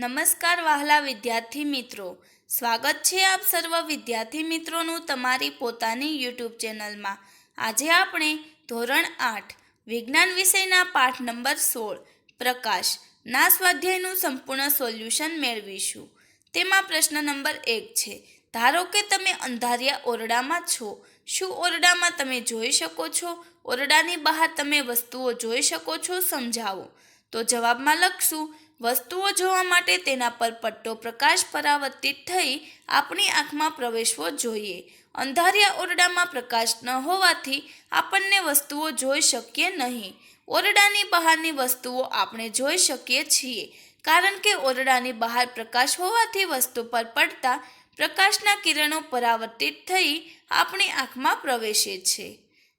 નમસ્કાર વહાલા વિદ્યાર્થી મિત્રો. સ્વાગત છે આપ સર્વ વિદ્યાર્થી મિત્રોનું તમારી પોતાની યુટ્યુબ ચેનલમાં. આજે આપણે ધોરણ આઠ, વિજ્ઞાન વિષયના પાઠ નંબર સોળ, પ્રકાશ ના સ્વાધ્યાયનું સંપૂર્ણ સોલ્યુશન મેળવીશું. તેમાં પ્રશ્ન નંબર એક છે, ધારો કે તમે અંધારિયા ઓરડામાં છો, શું ઓરડામાં તમે જોઈ શકો છો? ઓરડાની બહાર તમે વસ્તુઓ જોઈ શકો છો, સમજાવો. તો જવાબમાં લખશું વસ્તુઓ જોવા માટે તેના પર પટ્ટો પ્રકાશ પરાવર્તિત થઈ આપણી આંખમાં પ્રવેશવો જોઈએ. અંધારિયા ઓરડામાં પ્રકાશ ન હોવાથી આપણને વસ્તુઓ જોઈ શકીએ નહીં. ઓરડાની બહારની વસ્તુઓ આપણે જોઈ શકીએ છીએ. કારણ કે ઓરડાની બહાર પ્રકાશ હોવાથી વસ્તુ પર પડતા પ્રકાશના કિરણો પરાવર્તિત થઈ આપણી આંખમાં પ્રવેશે છે.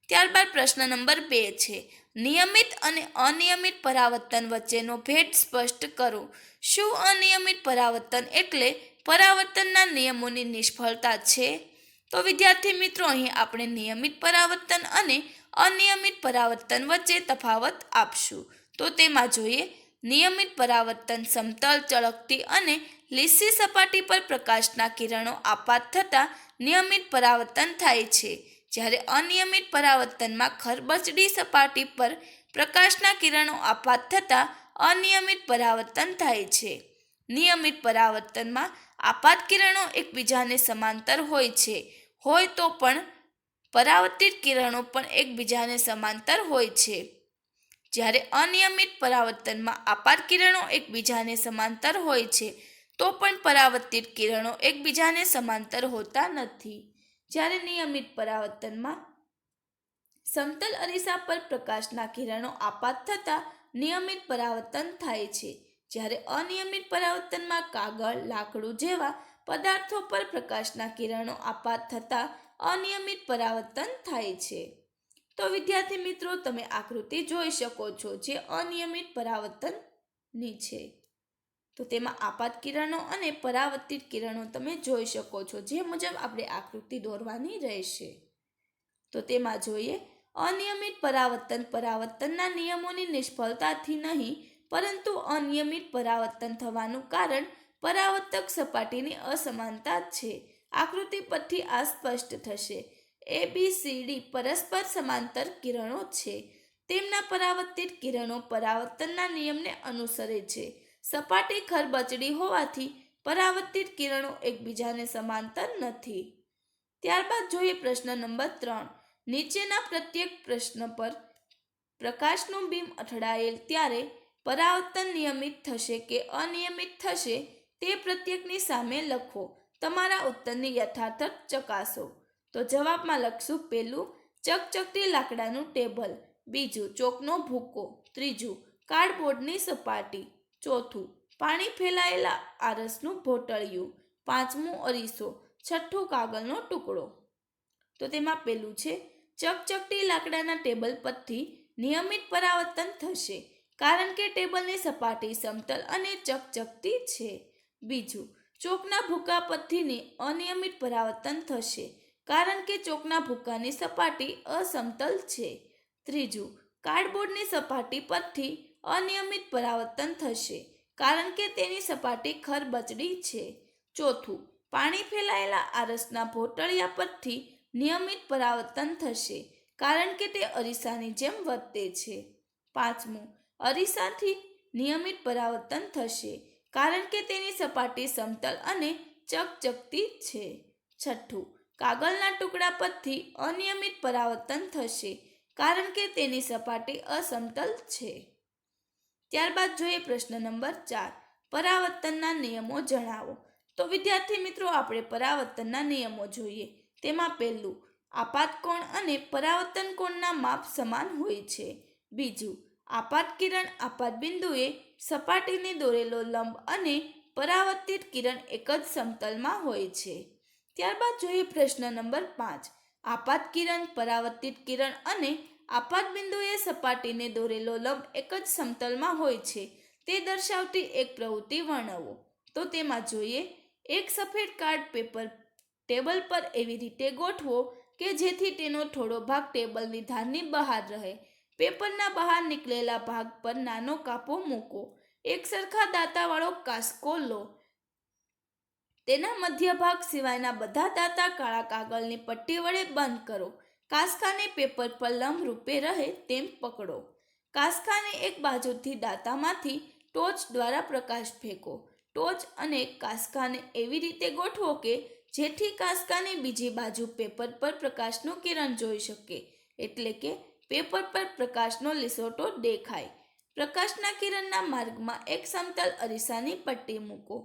ત્યારબાદ પ્રશ્ન નંબર બે છે. નિયમિત અને અનિયમિત પરાવર્તન વચ્ચેનો ભેદ સ્પષ્ટ કરો. શું અનિયમિત પરાવર્તન એટલે પરાવર્તનના નિયમોની નિષ્ફળતા છે? તો વિદ્યાર્થી મિત્રો, અહીં આપણે નિયમિત પરાવર્તન અને અનિયમિત પરાવર્તન વચ્ચે તફાવત આપશું. તો તેમાં જોઈએ, નિયમિત પરાવર્તન સમતલ, ચળકતી અને લીસી સપાટી પર પ્રકાશના કિરણો આપાત થતાં નિયમિત પરાવર્તન થાય છે. જ્યારે અનિયમિત પરાવર્તનમાં ખરબચડી સપાટી પર પ્રકાશના કિરણો આપાત થતાં અનિયમિત પરાવર્તન થાય છે. નિયમિત પરાવર્તનમાં આપાત કિરણો એકબીજાને સમાંતર હોય છે. હોય તો પણ પરાવર્તિત કિરણો પણ એકબીજાને સમાંતર હોય છે. જ્યારે અનિયમિત પરાવર્તનમાં આપાત કિરણો એકબીજાને સમાંતર હોય છે, તો પણ પરાવર્તિત કિરણો એકબીજાને સમાંતર હોતા નથી. જ્યારે નિયમિત પરાવર્તનમાં સમતલ અરીસા પર પ્રકાશના કિરણો આપાત થતાં નિયમિત પરાવર્તન થાય છે. જ્યારે અનિયમિત પરાવર્તનમાં કાગળ, લાકડું જેવા પદાર્થો પર પ્રકાશના કિરણો આપાત થતાં અનિયમિત પરાવર્તન થાય છે. તો વિદ્યાર્થી મિત્રો, તમે આકૃતિ જોઈ શકો છો જે અનિયમિત પરાવર્તનની છે. તો તેમાં આપાત કિરણો અને પરાવર્તિત કિરણો તમે જોઈ શકો છો. જે મુજબ આપણે આકૃતિ દોરવાની રહેશે. તો તેમાં જોઈએ, અનિયમિત પરાવર્તન પરાવર્તનના નિયમોની નિષ્ફળતાથી નહીં, પરંતુ અનિયમિત પરાવર્તન થવાનું કારણ પરાવર્તક સપાટીની અસમાનતા છે. આકૃતિ પરથી આ સ્પષ્ટ થશે. એ બી સી ડી પરસ્પર સમાંતર કિરણો છે. તેમના પરાવર્તિત કિરણો પરાવર્તનના નિયમને અનુસરે છે. સપાટી ખરબચડી હોવાથી પરાવર્તિત કિરણો એકબીજાને સમાંતર નથી. ત્યારબાદ જોઈએ પ્રશ્ન નંબર ત્રણ. નીચેના પ્રત્યેક પ્રશ્ન પર પ્રકાશનું બીમ અથડાયેલ ત્યારે પરાવર્તન નિયમિત થશે કે અનિયમિત થશે તે પ્રત્યેકની સામે લખો. તમારા ઉત્તરની યથાર્થ ચકાસો. તો જવાબમાં લખશું પેલું ચકચકતી લાકડાનું ટેબલ, બીજું ચોકનો ભૂકો, ત્રીજું કાર્ડબોર્ડની સપાટી ચોથું, પાણી ફેલાયેલા આરસનું ભોટળિયું, પાંચમું અરીસો, છઠ્ઠું કાગળનો ટુકડો. તો તેમાં પેલું છે ચકચકટી લાકડાના ટેબલ પરથી નિયમિત પરાવર્તન થશે, કારણ કે ટેબલની સપાટી સમતલ અને ચકચકતી છે. બીજું, ચોકના ભૂકા પરથી અનિયમિત પરાવર્તન થશે, કારણ કે ચોકના ભૂકાની સપાટી અસમતલ છે. ત્રીજું, કાર્ડબોર્ડની સપાટી પરથી અનિયમિત પરાવર્તન થશે, કારણ કે તેની સપાટી ખરબચડી છે. ચોથું, પાણી ફેલાયેલા આરસના ભોટળિયા પરથી નિયમિત પરાવર્તન થશે, કારણ કે તે અરીસાની જેમ વર્તે છે. પાંચમું, અરીસાથી નિયમિત પરાવર્તન થશે, કારણ કે તેની સપાટી સમતલ અને ચકચકતી છે. છઠ્ઠું, કાગળના ટુકડા પરથી અનિયમિત પરાવર્તન થશે, કારણ કે તેની સપાટી અસમતલ છે. ત્યારબાદ જોઈએ પ્રશ્ન નંબર ચાર. પરાવર્તનના નિયમો જણાવો. તો વિદ્યાર્થી મિત્રો, આપણે પરાવર્તનના નિયમો જોઈએ. તેમાં પહેલું આપાત કોણ અને પરાવર્તન કોણના માપ સમાન હોય છે. બીજું આપાત કિરણ આપાત બિંદુએ સપાટીને દોરેલો લંબ અને પરાવર્તિત કિરણ એક જ સમતલમાં હોય છે. ત્યારબાદ જોઈએ પ્રશ્ન નંબર પાંચ. આપાત કિરણ પરાવર્તિત કિરણ અને આપાત બિંદુએ સપાટીને દોરેલો લંબ એક જ સમતલમાં હોય છે. તે દર્શાવતી એક પ્રવૃત્તિ વર્ણવો. તો તેમાં જોઈએ, એક સફેદ કાર્ડ પેપર ટેબલ પર એવી રીતે ગોઠવો કે જેથી તેનો થોડો ભાગ ટેબલની ધારની બહાર રહે. પેપરના બહાર નીકળેલા ભાગ પર નાનો કાપો મૂકો. એક સરખા દાંતાવાળો કાસ્કો લો. તેના મધ્ય ભાગ સિવાયના બધા દાંતા કાળા કાગળની પટ્ટી વડે બંધ કરો. કાસ્કાને પેપર પર લંબ રૂપે રહે તેમ પકડો. કાસકાને એક બાજુથી દાંતામાંથી ટોચ દ્વારા પ્રકાશ ફેંકો. ટોચ અને કાસકાને એવી રીતે ગોઠવો કે જેથી કાસકાને બીજી બાજુ પેપર પર પ્રકાશનું કિરણ જોઈ શકે, એટલે કે પેપર પર પ્રકાશનો લીસોટો દેખાય. પ્રકાશના કિરણના માર્ગમાં એક સમતલ અરીસાની પટ્ટી મૂકો.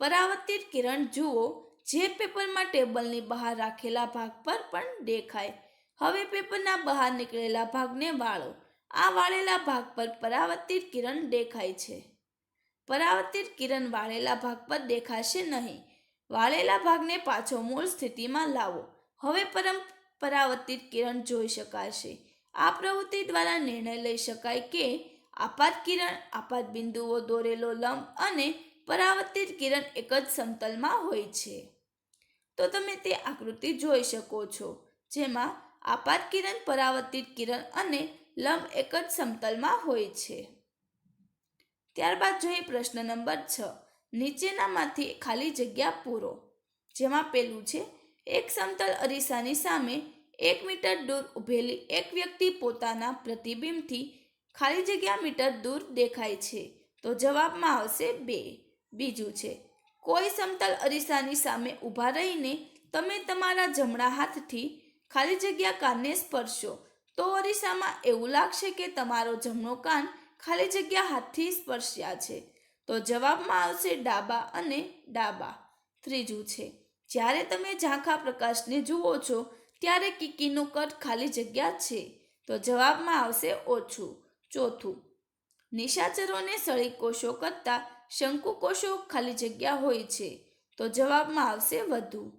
પરાવર્તિત કિરણ જુઓ, જે પેપરમાં ટેબલની બહાર રાખેલા ભાગ પર પણ દેખાય. હવે પેપરના બહાર નીકળેલા ભાગને વાળો. આ વાળેલા ભાગ પર પરાવર્તિત કિરણ દેખાય છે. પરાવર્તિત કિરણ વાળેલા ભાગ પર દેખાશે નહીં. વાળેલા ભાગને પાછો મૂળ સ્થિતિમાં લાવો. હવે પરમ પરાવર્તિત કિરણ જોઈ શકાશે. આ પ્રવૃત્તિ દ્વારા નિર્ણય લઈ શકાય કે આપાત કિરણ, આપાત બિંદુઓ, દોરેલો લંબ અને પરાવર્તિત કિરણ એક જ સમતલમાં હોય છે. તો તમે તે આકૃતિ જોઈ શકો છો, જેમાં આપાત કિરણ પરાવર્તિત કિરણ અને લંબ એક જ સમતલમાં હોય છે. ત્યારબાદ જોઈએ પ્રશ્ન નંબર છ. નીચેનામાંથી ખાલી જગ્યા પૂરો. જેમાં પેલું છે, એક સમતલ અરીસાની સામે એક મીટર દૂર ઊભેલી એક વ્યક્તિ પોતાના પ્રતિબિંબથી ખાલી જગ્યા મીટર દૂર દેખાય છે. તો જવાબમાં આવશે બે. બીજું છે, કોઈ સમતલ અરીસાની સામે ઊભા રહીને તમે તમારા જમણા હાથથી ખાલી જગ્યા કાનને સ્પર્શો. તો ઓરિસ્સામાં એવું લાગશે કે તમારો જમણો કાન ખાલી જગ્યા હાથથી સ્પર્શ્યા છે. તો જવાબમાં આવશે ડાબા અને ડાબા. ત્રીજું છે, જ્યારે તમે ઝાંખા પ્રકાશને જુઓ છો, ત્યારે કીકીનું કટ ખાલી જગ્યા છે. તો જવાબમાં આવશે ઓછું. ચોથું, નિશાચરોને સળી કોષો કરતાં શંકુ કોષો ખાલી જગ્યા હોય છે. તો જવાબમાં આવશે વધુ.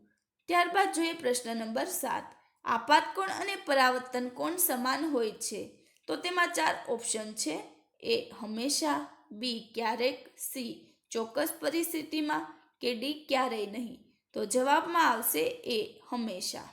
ત્યારબાદ જોઈએ પ્રશ્ન નંબર સાત. આપાત કોણ અને પરાવર્તન કોણ સમાન હોય છે, તો તેમાં ચાર ઓપ્શન છે. એ હંમેશા, બી ક્યારેક, સી ચોક્કસ પરિસ્થિતિમાં કે ડી ક્યારેય નહીં. તો જવાબમાં આવશે એ હંમેશા.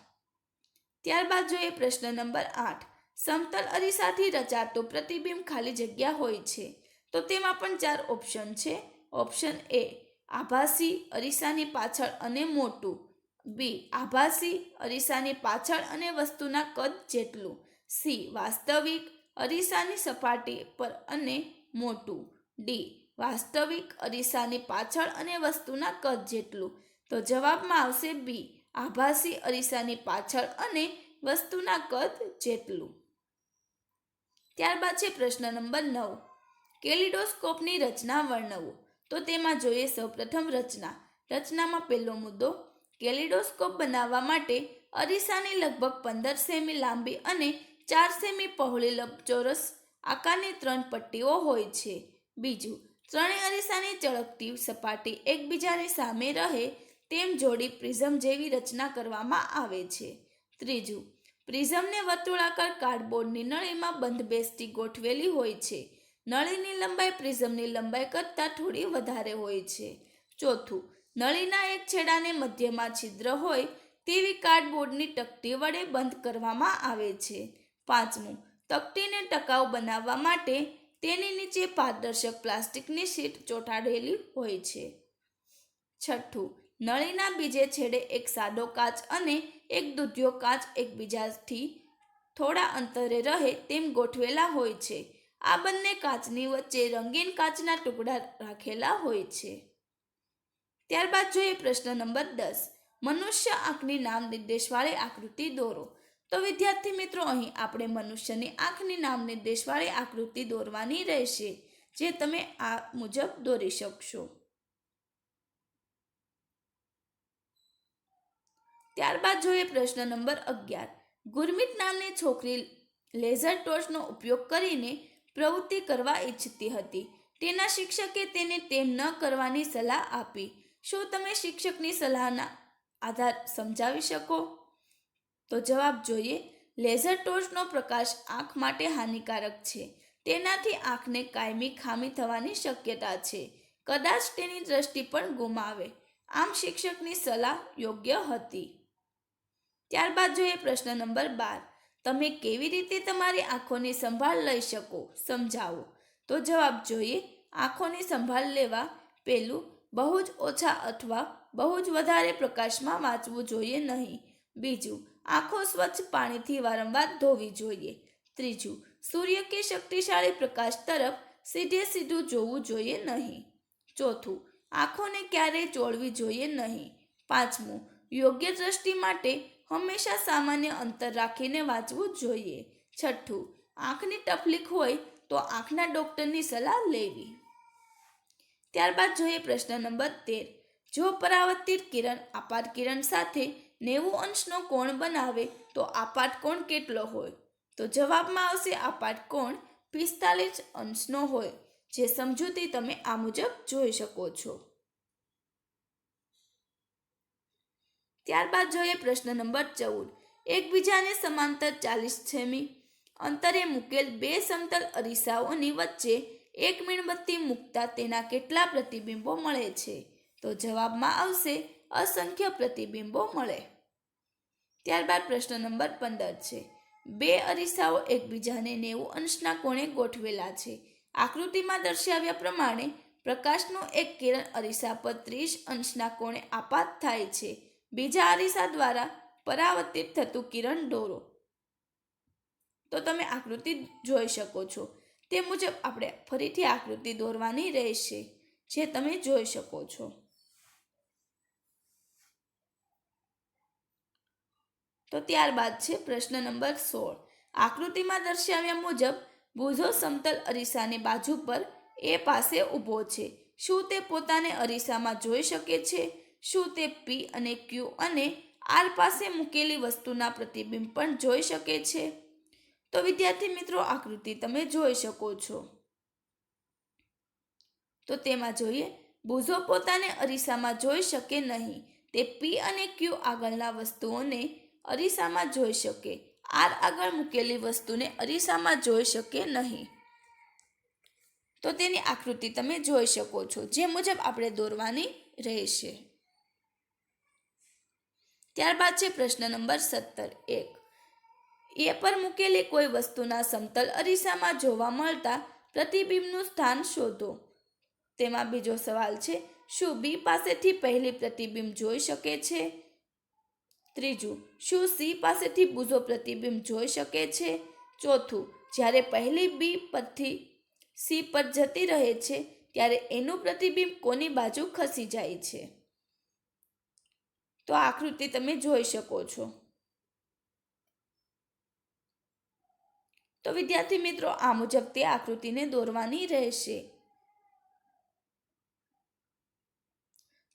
ત્યારબાદ જોઈએ પ્રશ્ન નંબર આઠ, સમતલ અરીસાથી રચાતો પ્રતિબિંબ ખાલી જગ્યા હોય છે, તો તેમાં પણ ચાર ઓપ્શન છે. ઓપ્શન એ, આભાસી અરીસાની પાછળ અને મોટું. બી. આભાસી અરીસાની પાછળ અને વસ્તુના કદ જેટલું. સી. વાસ્તવિક, અરીસાની સપાટી પર અને મોટું. ડી. વાસ્તવિક, અરીસાની પાછળ અને વસ્તુના કદ જેટલું. તો જવાબમાં આવશે બી. આભાસી અરીસાની પાછળ અને વસ્તુના કદ જેટલું. ત્યારબાદ છે પ્રશ્ન નંબર નવ. કેલિડોસ્કોપની રચના વર્ણવો. તો તેમાં જોઈએ સૌપ્રથમ રચના. રચનામાં પહેલો મુદ્દો કેલિડોસ્કોપ બનાવવા માટે અરીસાની લગભગ પંદર સેમી લાંબી અને ચાર સેમી પહોળી લંબચોરસ આકારની ત્રણ પટ્ટીઓ હોય છે. બીજું, ત્રણેય અરીસાની ચળકતી સપાટી એકબીજાની સામે રહે તેમ જોડી પ્રિઝમ જેવી રચના કરવામાં આવે છે. ત્રીજું, પ્રિઝમને વર્તુળાકાર કાર્ડબોર્ડની નળીમાં બંધબેસતી ગોઠવેલી હોય છે. નળીની લંબાઈ પ્રિઝમની લંબાઈ કરતાં થોડી વધારે હોય છે. ચોથું નળીના એક છેડાને મધ્યમાં છિદ્ર હોય તેવી કાર્ડબોર્ડની તકતી વડે બંધ કરવામાં આવે છે. પાંચમું, તકતીને ટકાઉ બનાવવા માટે તેની નીચે પારદર્શક પ્લાસ્ટિકની શીટ ચોંટાડેલી હોય છે. છઠ્ઠું, નળીના બીજે છેડે એક સાદો કાચ અને એક દૂધિયો કાચ એકબીજાથી થોડા અંતરે રહે તેમ ગોઠવેલા હોય છે. આ બંને કાચની વચ્ચે રંગીન કાચના ટુકડા રાખેલા હોય છે. ત્યારબાદ જોઈએ પ્રશ્ન નંબર દસ. મનુષ્ય આંખની નામ નિર્દેશવાળી આકૃતિ દોરો. તો વિદ્યાર્થી મિત્રો, અહીં આપણે મનુષ્યની આંખની નામ નિર્દેશવાળી આકૃતિ દોરવાની રહેશે, જે તમે આ મુજબ દોરી શકશો. ત્યારબાદ જોઈએ પ્રશ્ન નંબર અગિયાર. ગુરમીત નામની છોકરી લેઝર ટોર્ચનો ઉપયોગ કરીને પ્રવૃત્તિ કરવા ઈચ્છતી હતી. તેના શિક્ષકે તેને તેમ ન કરવાની સલાહ આપી. શું તમે શિક્ષકની સલાહના આધાર સમજાવી શકો? તો જવાબ જોઈએ, લેઝર ટોર્ચનો પ્રકાશ આંખ માટે હાનિકારક છે. તેનાથી આંખને કાયમી ખામી થવાની શક્યતા છે. કદાચ તેની દ્રષ્ટિ પણ ગુમાવે. આમ શિક્ષકની સલાહ યોગ્ય હતી. ત્યારબાદ જોઈએ પ્રશ્ન નંબર બાર. તમે કેવી રીતે તમારી આંખોની સંભાળ લઈ શકો? સમજાવો. તો જવાબ જોઈએ, આંખોની સંભાળ લેવા પહેલું બહુ જ ઓછા અથવા બહુ જ વધારે પ્રકાશમાં વાંચવું જોઈએ નહીં. બીજું, આંખો સ્વચ્છ પાણીથી વારંવાર ધોવી જોઈએ. ત્રીજું, સૂર્ય કે શક્તિશાળી પ્રકાશ તરફ સીધે સીધું જોવું જોઈએ નહીં. ચોથું, આંખોને ક્યારેય ચોળવી જોઈએ નહીં. પાંચમું, યોગ્ય દ્રષ્ટિ માટે હંમેશા સામાન્ય અંતર રાખીને વાંચવું જોઈએ. છઠ્ઠું, આંખની તકલીફ હોય તો આંખના ડૉક્ટરની સલાહ લેવી. ત્યારબાદ જોઈએ પ્રશ્ન નંબર તેર. જો પરાવર્તિત કિરણ આપાત કિરણ સાથે નેવું અંશનો કોણ બનાવે, તો આપાત કોણ કેટલો હોય? તો જવાબમાં આવશે આપાત કોણ પિસ્તાલીસ અંશનો હોય, જે સમજૂતી તમે આ મુજબ જોઈ શકો છો. ત્યારબાદ જોઈએ પ્રશ્ન નંબર ચૌદ. એકબીજાને સમાંતર ચાલીસ સેમી અંતરે મૂકેલ બે સમતલ અરીસાઓની વચ્ચે એક મીણબત્તી મૂકતા તેના કેટલા પ્રતિબિંબો મળે છે? તો જવાબમાં આવશે, અસંખ્ય પ્રતિબિંબો મળે. ત્યારબાદ પ્રશ્ન નંબર પંદર છે, બે અરીસાઓ એકબીજાને નેવું અંશના કોણે ગોઠવેલા છે? આકૃતિમાં દર્શાવ્યા પ્રમાણે, પ્રકાશનું એક કિરણ અરીસા પર ત્રીસ અંશના કોણે આપાત થાય છે. બીજા અરીસા દ્વારા પરાવર્તિત થતું કિરણ દોરો. તો તમે આકૃતિ જોઈ શકો છો. તે મુજબ આપણે ફરીથી આકૃતિ દોરવાની રહેશે, જે તમે જોઈ શકો છો. તો ત્યારબાદ છે પ્રશ્ન નંબર સોળ. આકૃતિમાં દર્શાવ્યા મુજબ બુઝો સમતલ અરીસાની બાજુ પર એ પાસે ઊભો છે. શું તે પોતાને અરીસામાં જોઈ શકે છે? શું તે પી અને ક્યુ અને આર પાસે મૂકેલી વસ્તુના પ્રતિબિંબ પણ જોઈ શકે છે? તો વિદ્યાર્થી મિત્રો, આકૃતિ તમે જોઈ શકો છો. તો તેમાં જોઈએ બુઝો પોતાને અરીસામાં જોઈ શકે નહીં. તે પી અને ક્યુ આગળના વસ્તુઓને અરીસામાં જોઈ શકે. આર આગળ મૂકેલી વસ્તુને અરીસામાં જોઈ શકે નહીં. તો તેની આકૃતિ તમે જોઈ શકો છો, જે મુજબ આપણે દોરવાની રહેશે. ત્યારબાદ છે પ્રશ્ન નંબર સત્તર, એક. એ પર મૂકેલી કોઈ વસ્તુના સમતલ અરીસામાં જોવા મળતા પ્રતિબિંબનું સ્થાન શોધો. તેમાં બીજો સવાલ છે, શું બી પાસેથી પહેલી પ્રતિબિંબ જોઈ શકે છે? ત્રીજું, શું સી પાસેથી બુઝો પ્રતિબિંબ જોઈ શકે છે? ચોથું, જ્યારે પહેલી બી પરથી સી પર જતી રહે છે, ત્યારે એનું પ્રતિબિંબ કોની બાજુ ખસી જાય છે? તો આકૃતિ તમે જોઈ શકો છો. તો વિદ્યાર્થી મિત્રો, આ મુજબ તે આકૃતિને દોરવાની રહેશે.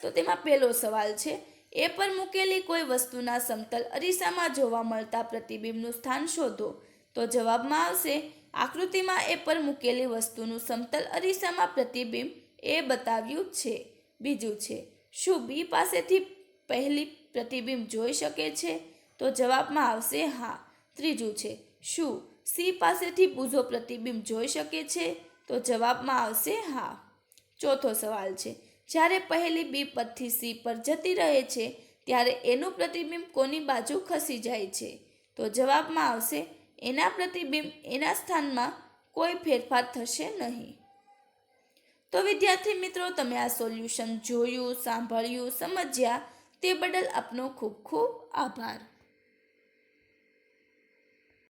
તો તેમાં પહેલો સવાલ છે, એ પર મૂકેલી કોઈ વસ્તુના સમતલ અરીસામાં જોવા મળતા પ્રતિબિંબનું સ્થાન શોધો. તો જવાબમાં આવશે, આકૃતિમાં એ પર મૂકેલી વસ્તુનું સમતલ અરીસામાં પ્રતિબિંબ એ બતાવ્યું છે. બીજું છે, શું બી પાસેથી પહેલી પ્રતિબિંબ જોઈ શકે છે? તો જવાબમાં આવશે, હા. ત્રીજું છે, શું સી પાસેથી બુઝો પ્રતિબિંબ જોઈ શકે છે? તો જવાબમાં આવશે હા. ચોથો સવાલ છે. જ્યારે પહેલી બી પરથી સી પર જતી રહે છે, ત્યારે એનું પ્રતિબિંબ કોની બાજુ ખસી જાય છે? તો જવાબમાં આવશે, એના પ્રતિબિંબ એના સ્થાનમાં કોઈ ફેરફાર થશે નહીં. તો વિદ્યાર્થી મિત્રો, તમે આ સોલ્યુશન જોયું, સાંભળ્યું, સમજ્યા, તે બદલ આપનો ખૂબ ખૂબ આભાર.